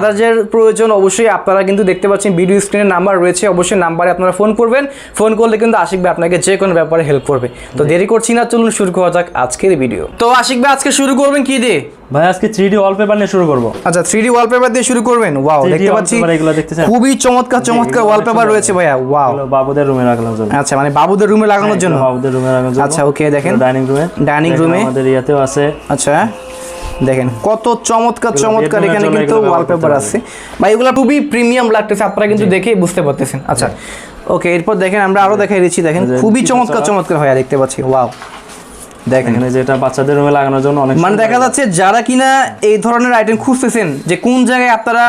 বাজাজের প্রয়োজন অবশ্যই আপনারা কিন্তু দেখতে পাচ্ছেন ভিডিও স্ক্রিনে নাম্বার রয়েছে অবশ্যই নাম্বারে আপনারা ফোন করবেন। ফোন করলে কিন্তু আশিক ভাই আপনাকে যে কোনো ব্যাপারে হেল্প করবে। তো দেরি করছি না চলুন শুরু করা যাক আজকের ভিডিও তো আশিক ভাই আজকে শুরু করবেন কি দিয়ে? ভাই আজকে থ্রি ডি ওয়ালপেপার নিয়ে শুরু করব। আচ্ছা থ্রি ডি ওয়ালপেপার দিয়ে শুরু করবেন? ওয়াও দেখতে পাচ্ছি? খুবই চমৎকার চমৎকার ওয়ালপেপার রয়েছে ভাইয়া। ওয়াও বাবুদের রুমে রাখলাম জন্য। আচ্ছা মানে বাবুদের রুমে লাগানোর জন্য? বাবুদের রুমে রাখার জন্য। আচ্ছা, okay, দেখেন। ডাইনিং রুমে ডাইনিং রুমে। আমাদের ইয়াতেও আছে। আচ্ছা। দেখেন কত চমৎকার চমৎকার এখানে কিন্তু ওয়ালপেপার আছে। বা এগুলো খুবই প্রিমিয়াম লাগতেছে আপনারা কিন্তু দেখেই বুঝতে পারতেছেন। আচ্ছা ওকে এরপর দেখেন আমরা আরও দেখাই দিচ্ছি দেখেন খুবই চমৎকার চমৎকার হয় দেখতে পাচ্ছি ওয়াও দেখেন। যেটা বাচ্চাদের রুমে লাগানোর জন্য অনেক মানে দেখা যাচ্ছে যারা কিনা এই ধরনের আইটেম খুঁজতেছেন যে কোন জায়গায় আপনারা।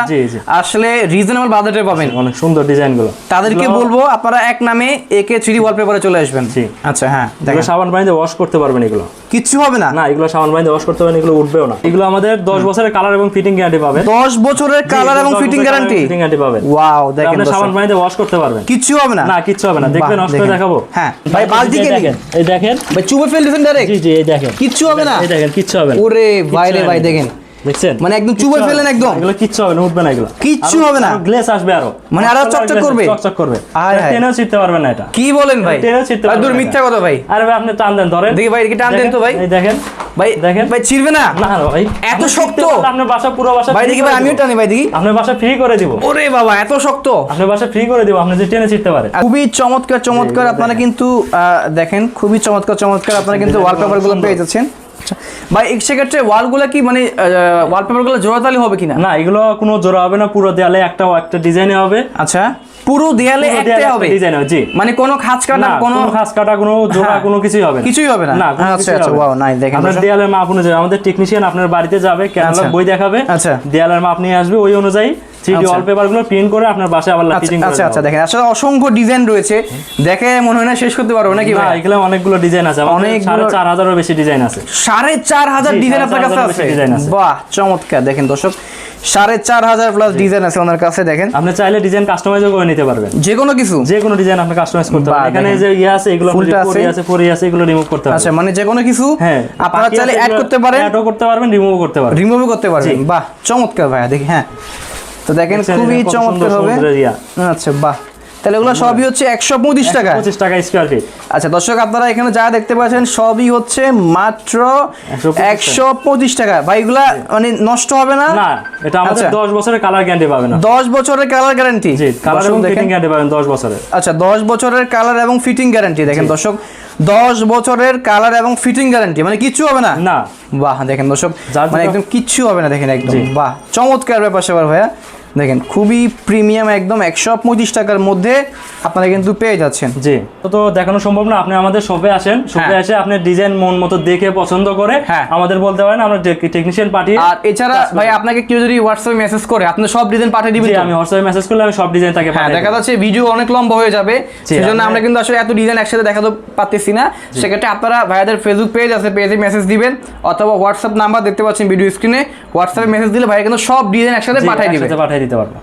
আসলে রিজনেবল বাজেটে পাবেন। অনেক সুন্দর ডিজাইনগুলো তাদেরকে বলব আপনারা এক নামে একে থ্রি ওয়ালপেপারে চলে আসবেন। আচ্ছা হ্যাঁ দেখেন। সাবান পানিতে ওয়াশ করতে পারবেন এগুলো। কিচ্ছু হবে না? না এগুলো সাবান পানিতে ওয়াশ করতে পারবেন এগুলো উঠবেও না। এগুলো আমাদের দশ বছরের কালার এবং ফিটিং গ্যারান্টি পাবেন। দশ বছরের কালার এবং ফিটিং গ্যারান্টি ফিটিং গ্যারান্টি পাবেন। ওয়াও দেখেন আপনি সাবান পানিতে ওয়াশ করতে পারবেন। কিচ্ছু হবে না? না কিচ্ছু হবে না। দেখবেন করে দেখাবো। হ্যাঁ ভাই বালতি কে দেখেন এই দেখেন। ভাই চুপে ফেল ডাইরেক্ট। জি জি এই দেখেন। কিচ্ছু হবে না। এই দেখেন কিচ্ছু হবে না। ওরে ভাই রে ভাই। দেখেন। দেখছেন? মানে একদম ফেলেন একদম। এগুলো কিচ্ছু হবে না উঠবে না এগুলো। কিচ্ছু হবে না? গ্লেস আসবে আরও। মানে আরও চকচক করবে? চকচক করবে। টেনেও ছিটতে পারবে না এটা। কি বলেন ভাই? টেনেও ছিটতে পারবে দূর মিথ্যা কথা ভাই। আরে ভাই আপনি টান দেন ধরেন। দেখি ভাই এদিকে টান দেন তো ভাই। এই দেখেন ভাই দেখেন। ভাই ছিড়বে না। না ভাই। এত শক্ত? আপনার বাসা পুরো বাসা ভাই দেখি ভাই আমিও টানি ভাই দেখি। আপনার বাসা ফ্রি করে দিব। ওরে বাবা এত শক্ত। আপনার বাসা ফ্রি করে দিব আপনি যে টেনে ছিটতে পারে খুবই চমৎকার চমৎকার আপনারা কিন্তু দেখেন খুবই চমৎকার চমৎকার আপনারা কিন্তু Design ওয়ালপেপারগুলো পেয়ে যাচ্ছেন। ভাই সেক্ষেত্রে ওয়ালগুলো কি মানে ওয়ালপেপারগুলো জোড়াতালি হবে কিনা না এগুলো কোনো জোড়া হবে না পুরো দেয়ালে একটা একটা ডিজাইনে হবে আচ্ছা পুরো দেয়ালে পুরো একটা দেয়ালে হবে ডিজাইন হবে জি মানে কোনো খাঁজ কাটা কোনো খাস কাটা কোনো জোড়া হ্যাঁ। কোনো কিছুই হবে না কিছুই হবে না? আচ্ছা, আচ্ছা, হবে না। wow, nice, দেখেন আপনার দেয়ালের মাপ অনুযায়ী আমাদের টেকনিশিয়ান আপনার বাড়িতে যাবে ক্যাটালগ আচ্ছা। বই দেখাবে আচ্ছা। দেয়ালের মাপ নিয়ে আসবে ওই অনুযায়ী থ্রি ডি আচ্ছা। ওয়ালপেপারগুলো প্রিন্ট করে আপনার বাসায় আবার ফিটিং আচ্ছা আচ্ছা দেখেন আসলে অসংখ্য ডিজাইন রয়েছে। দেখে মনে হয় না শেষ করতে পারব নাকি ভাই? এগুলো অনেকগুলো ডিজাইন আছে। সাড়ে চার বেশি ডিজাইন আছে। সাড়ে চার হাজার জি, ডিজাইন আপনার কাছে আছে। বাহ চমৎকার। দেখেন দর্শক সাড়ে চার হাজার প্লাস ডিজাইন আছে ওনার কাছে দেখেন। আপনি চাইলে ডিজাইন কাস্টমাইজও করে নিতে পারবেন। যে কোনো কিছু? যে কোনো ডিজাইন আপনি কাস্টমাইজ করতে পারবেন। এখানে যে ইয়ে আছে এগুলো ফুলটা আছে। আছে পরি আছে এগুলো রিমুভ করতে আচ্ছা মানে যে কোনো কিছু হ্যাঁ আপনারা চাইলে অ্যাড করতে পারেন। অ্যাডও করতে পারবেন রিমুভও করতে পারবেন। রিমুভও করতে পারবেন। বাহ চমৎকার ভাইয়া দেখি হ্যাঁ। তো দেখেন খুবই চমৎকার হবে আচ্ছা বাহ। তাহলে এগুলো সবই হচ্ছে একশো পঁচিশ টাকা। পঁচিশ টাকা স্কোয়ার ফিট আচ্ছা দর্শক আপনারা এখানে যা দেখতে পাচ্ছেন সবই হচ্ছে মাত্র একশো পঁচিশ টাকা। ভাই এগুলা মানে নষ্ট হবে না? না এটা আমাদের আচ্ছা। দশ বছরের কালার গ্যারান্টি পাবে না। দশ বছরের কালার গ্যারান্টি কালার এবং ফিটিং গ্যারান্টি পাবেন দশ বছরের। আচ্ছা দশ বছরের কালার এবং ফিটিং গ্যারান্টি দেখেন দর্শক দশ বছরের কালার এবং ফিটিং গ্যারান্টি মানে কিচ্ছু হবে না? না। বাহ দেখেন দর্শক মানে একদম কিচ্ছু হবে না দেখেন একদম। বাহ চমৎকার ব্যাপার সেবার ভাইয়া। দেখেন খুবই প্রিমিয়াম একদম একশো পঁচিশ টাকার মধ্যে আপনারা কিন্তু পেয়ে যাচ্ছেন। জি। তো দেখানো সম্ভব না আপনি আমাদের শপে আসেন। শপে হ্যাঁ। এসে আপনি ডিজাইন মন মতো দেখে পছন্দ করে হ্যাঁ। আমাদের বলতে পারেন আমরা টেকনিশিয়ান পাঠিয়ে আর এছাড়া ভাই আপনাকে কেউ যদি হোয়াটসঅ্যাপে মেসেজ করে আপনি সব ডিজাইন পাঠিয়ে দিবেন আমি হোয়াটসঅ্যাপে মেসেজ করলে আমি সব ডিজাইন তাকে হ্যাঁ পাঠিয়ে দেখা যাচ্ছে ভিডিও অনেক লম্বা হয়ে যাবে জি, সেজন্য আমরা- কিন্তু আসলে এত ডিজাইন একসাথে দেখাতে পারতেছি না। সেক্ষেত্রে আপনারা ভাইয়াদের ফেসবুক পেজ আছে পেজে মেসেজ দিবেন অথবা হোয়াটসঅ্যাপ নাম্বার দেখতে পাচ্ছেন ভিডিও স্ক্রিনে হোয়াটসঅ্যাপে মেসেজ দিলে ভাই কিন্তু সব ডিজাইন একসাথে পাঠিয়ে দিবে। দিতে পারব।